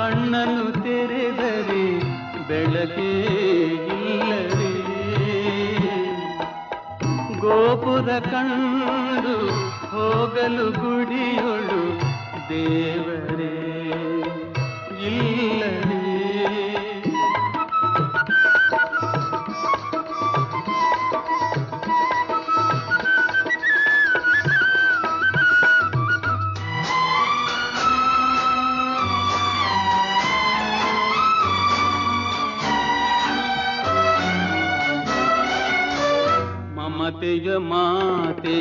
ಕಣ್ಣನ್ನು ತೆರೆದರೆ ಬೆಳಕೇ ಇಲ್ಲವೇ? ಗೋಪುರ ಕಣ್ಣು ಹೋಗಲು ಗುಡಿಯೊಳು ದೇವರೇ? ಮಮತೆಯ ಮಾತೆ,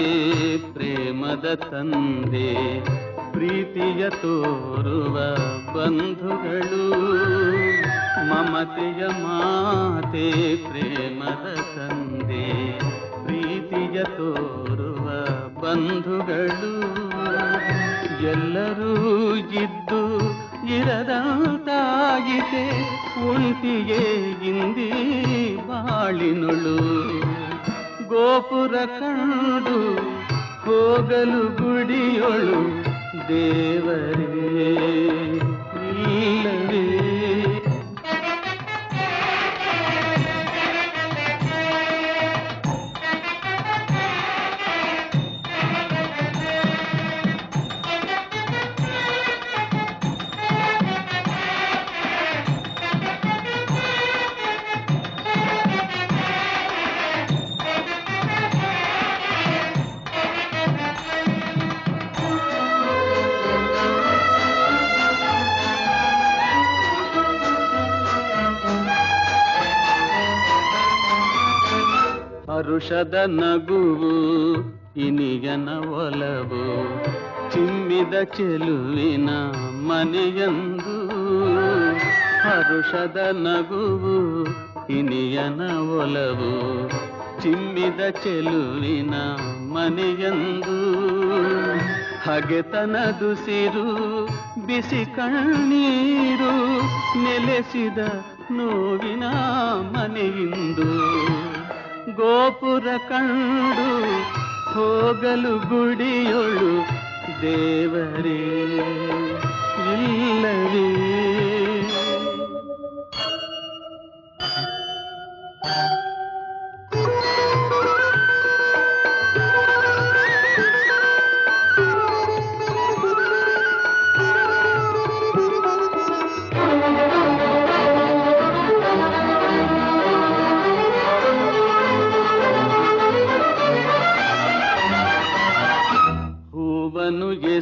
ಪ್ರೇಮದ ತಂದೆ, ಪ್ರೀತಿಯ ತೋರುವ ಬಂಧುಗಳು. ಮಮತೆಯ ಮಾತೆ, ಪ್ರೇಮದ ತಂದೆ, ಪ್ರೀತಿಯ ತೋರುವ ಬಂಧುಗಳು. ಎಲ್ಲರೂ ಇದ್ದು ಇರದಂತಾಗಿದೆ ಉಂಟಿಗೆ ಹಿಂದಿ ಬಾಳಿನುಳು. ಗೋಪುರ ಕಂಡು ಹೋಗಲು ಗುಡಿಯೊಳು ದೇವರೇ. ಇಲ್ಲವೇ ಹರುಷದ ನಗುವು, ಇನಿಯನ ಒಲವು, ಚಿಮ್ಮಿದ ಚೆಲುವಿನ ಮನೆಯಂದು. ಹರುಷದ ನಗುವು, ಇನಿಯನ ಒಲವು, ಚಿಮ್ಮಿದ ಚೆಲುವಿನ ಮನೆಯಂದು. ಹಗೆತನದುಸಿರು ಬಿಸಿ ಕಣ್ಣೀರು, ನೆಲೆಸಿದ ನೋವಿನ ಮನೆಯಿಂದು ಗೋಪುರ ಕಂಡು ಹೋಗಲು ಗುಡಿಯೊಳು ದೇವರೇ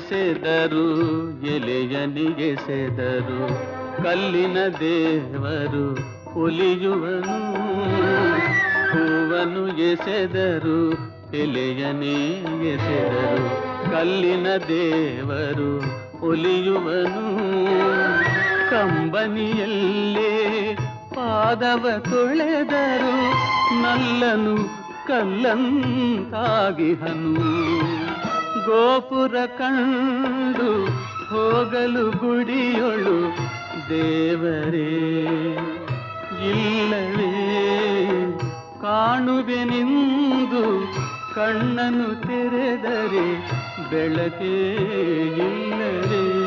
ಎಸೆದರು ಎಲೆಯನಿಗೆಸೆದರು ಕಲ್ಲಿನ ದೇವರು ಒಲಿಯುವನು ಹೂವನ್ನು ಎಸೆದರು ಎಲೆಯನೇ ಎಸೆದರು ಕಲ್ಲಿನ ದೇವರು ಒಲಿಯುವನು ಕಂಬನಿಯಲ್ಲೇ ಪಾದವ ತೊಳೆದರು ನಲ್ಲನು ಕಲ್ಲಂತಾಗಿಹನು ಗೋಪುರ ಕಂಡು ಹೋಗಲು ಗುಡಿಯೊಳು ದೇವರೇ ಇಲ್ಲವೇ? ಕಾಣುವೆನೆಂದು ಕಣ್ಣನ್ನು ತೆರೆದರೆ ಬೆಳಕೇ ಇಲ್ಲವೇ?